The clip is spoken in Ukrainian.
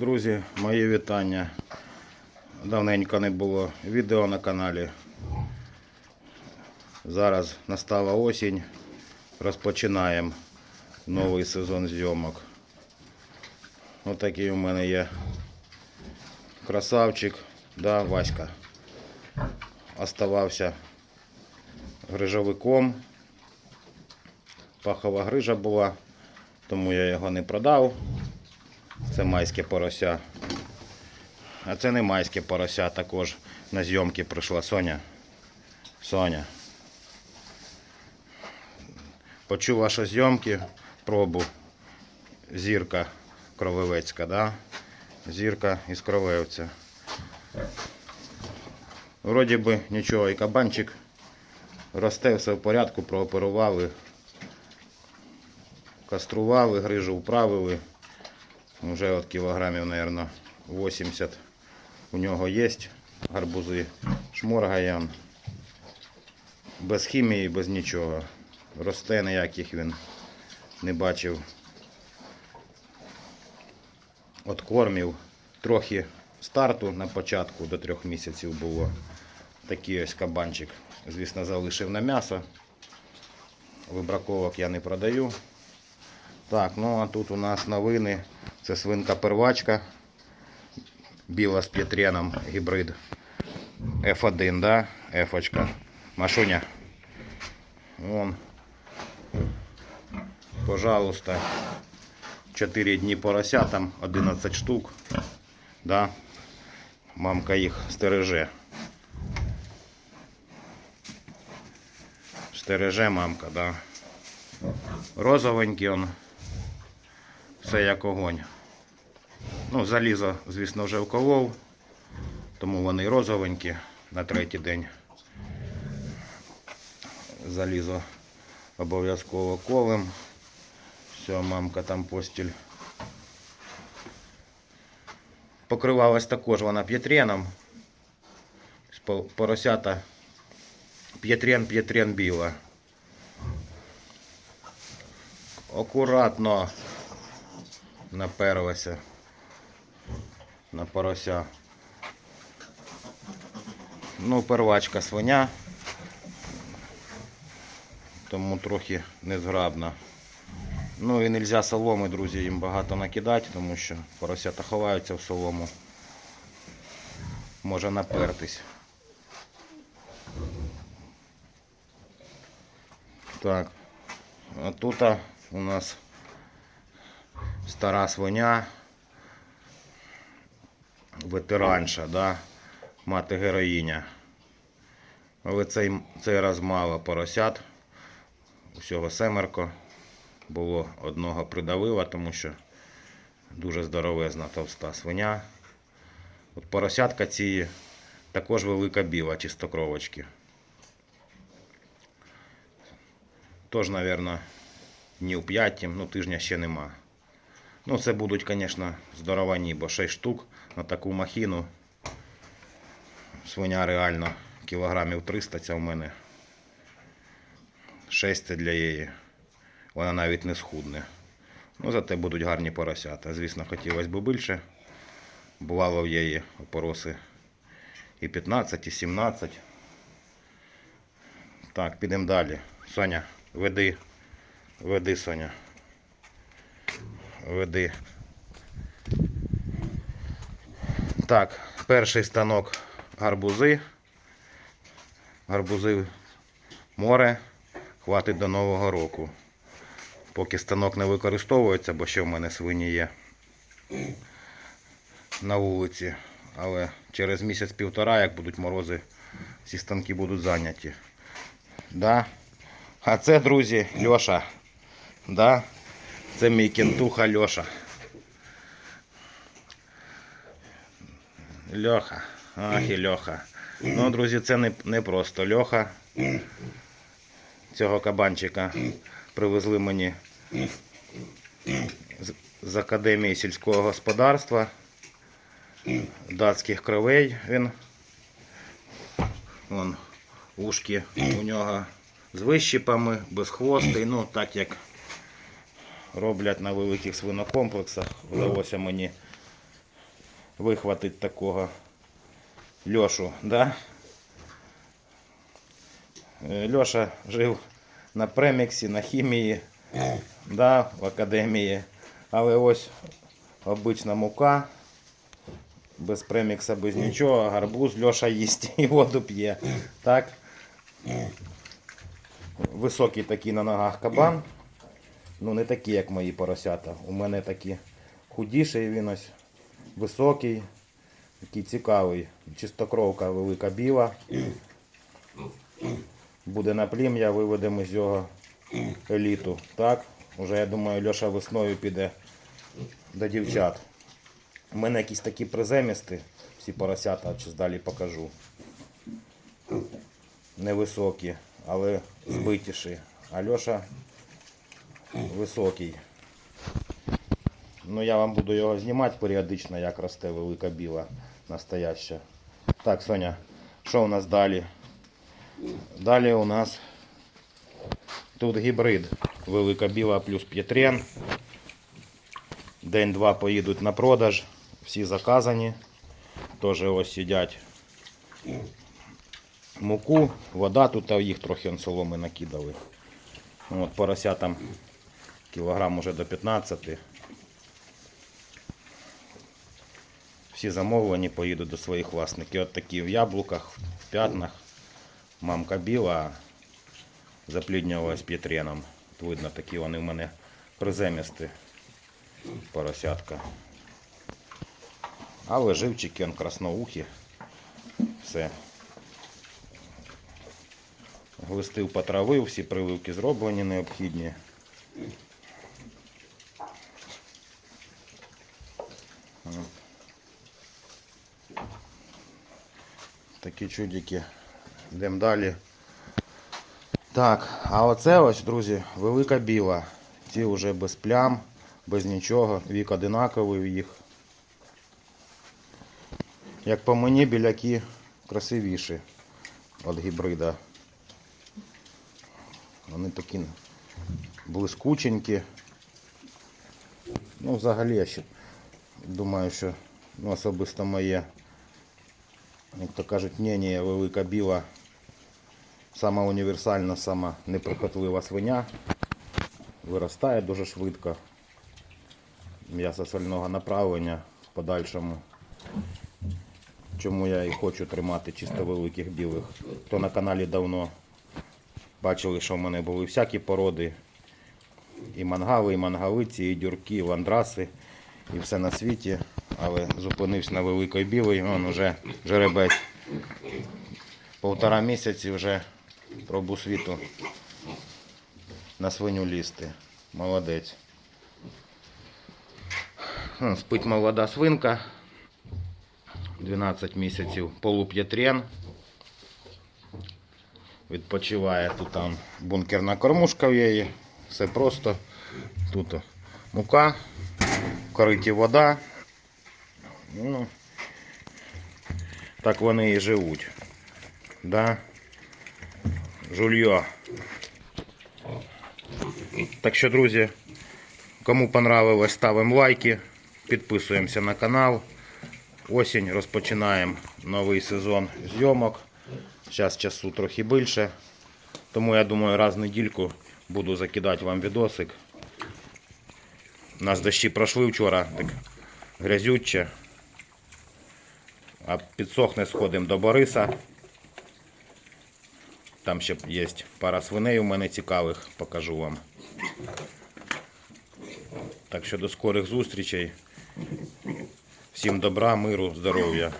Друзі, мої вітання. Давненько не було відео на каналі. Зараз настала осінь. Розпочинаємо новий сезон зйомок. Отакий у мене є красавчик, да, Васька. Оставався грижовиком. Пахова грижа була, тому я його не продав. Це майське порося. А це не майське порося, також на зйомки прийшла Соня. Соня. Почув ваші зйомки, пробу. Зірка крововецька, да? Зірка із кровевця. Вроді би нічого, і кабанчик росте, все в порядку, прооперували, кастрували, грижу вправили. Уже от кілограмів, мабуть, 80 у нього є гарбузи. Шморгає. Без хімії, без нічого. Росте ніяких він не бачив. От кормів. Трохи старту на початку до трьох місяців було. Такий ось кабанчик. Звісно, залишив на м'ясо. Вибраковок я не продаю. Так, ну а тут у нас новини. Це свинка первачка. Біла з п'єтреном гібрид. F1, да? F-очка. Машуня. Вон. Пожалуйста. 4 дні порося, там 11 штук. Да? Мамка їх стереже. Стереже мамка, да. Розовенький он. Все як огонь. Ну, залізо, звісно, вже вколов, тому вони розовенькі на третій день. Залізо обов'язково колем. Все, мамка там постіль. Покривалась також вона п'єтреном. Поросята п'єтрен, п'єтрен біла. Акуратно наперлася на порося. Ну, первачка свиня, тому трохи незграбна. Ну і не можна соломи, друзі, їм багато накидати, тому що поросята ховаються в солому. Може напертись. Так, а тут у нас стара свиня, ветеранша, да? мати героїня. Але цей, цей раз мало поросят. Усього семерко. Було одного придавила, тому що дуже здоровезна товста свиня. От поросятка ці також велика біла, чистокровочки. Тож, мабуть, днів 5, ну тижня ще нема. Ну, це будуть, звісно, здоровані, бо 6 штук на таку махіну. Свиня реально кілограмів 300 ця в мене. 6 це для її. Вона навіть не схудне. Ну, зате будуть гарні поросята. Звісно, хотілося б більше. Бувало в її опороси і 15, і 17. Так, підемо далі. Соня, веди. Веди, Соня. Веди. Так, перший станок гарбузи. Гарбузи море. Хватить до Нового року. Поки станок не використовується, бо ще в мене свині є на вулиці. Але через місяць-півтора, як будуть морози, ці станки будуть зайняті. Да? А це, друзі, Льоша. Да? Це мій кентуха Льоша. Льоха. Ах і Льоха. Ну, друзі, це не, не просто Льоха. Цього кабанчика привезли мені з, з Академії сільського господарства. Датських кровей він. Вон ушки у нього з вищипами, безхвостий, ну так як роблять на великих свинокомплексах. Вдалося мені вихватити такого Льошу, да? Е, Льоша жив на преміксі, на хімії, да, в академії. Але ось обична мука, без премікса, без нічого, гарбуз Льоша їсть і воду п'є. Так? Високий такий на ногах кабан. Ну, не такий, як мої поросята. У мене такі худіший він ось, високий, такий цікавий. Чистокровка велика біла. Буде на плім'я, виведемо з його еліту. Так? Уже я думаю, Льоша весною піде до дівчат. У мене якісь такі приземісти, всі поросята, зараз далі покажу. Невисокі, але збитіші. А Льоша високий. Ну я вам буду його знімати періодично, як росте велика біла настояща. Так, Соня, що у нас далі? Далі у нас тут гібрид. Велика біла плюс п'єтрен. День-два поїдуть на продаж. Всі заказані. Теж ось сидять муку, вода, тут їх трохи соломи накидали. От, поросятам кілограм уже до 15. Всі замовлені поїдуть до своїх власників. От такі в яблуках, в п'ятнах. Мамка біла запліднювалась п'єтреном. Видно, такі вони в мене приземісті поросятка. Але живчики, он красноухі. Все. Глистив потравив, всі прививки зроблені необхідні. Такі чудики. Йдемо далі. Так, а оце ось, друзі, велика біла. Ці вже без плям, без нічого. Вік одинаковий в їх. Як по мені, біляки красивіші від гібрида. Вони такі блискученькі. Ну, взагалі, я ще думаю, що ну, особисто моє, як то кажуть, мнення велика біла. Сама універсальна, сама неприхотлива свиня. Виростає дуже швидко. М'ясо сольного направлення в подальшому. Чому я і хочу тримати чисто великих білих. Хто на каналі давно бачили, що в мене були всякі породи. І мангали, і мангалиці, і дюрки, і ландраси, і все на світі. Але зупинився на великій білій, вон уже жеребець. Полтора місяці вже пробу світу на свиню лізти. Молодець. Спить молода свинка. 12 місяців полуп'єтрен. Відпочиває тут там бункерна кормушка в її. Все просто. Тут мука, кориті вода. Ну, так вони і живуть. Да? Жульйо. Так що, друзі, кому понравилось, ставимо лайки, підписуємося на канал. Осінь розпочинаємо новий сезон зйомок. Зараз часу трохи більше. Тому я думаю, раз в недільку буду закидати вам відосик. У нас дощі пройшли вчора, так грязюче. А підсохне сходимо до Бориса. Там ще є пара свиней у мене цікавих, покажу вам. Так що до скорих зустрічей. Всім добра, миру, здоров'я.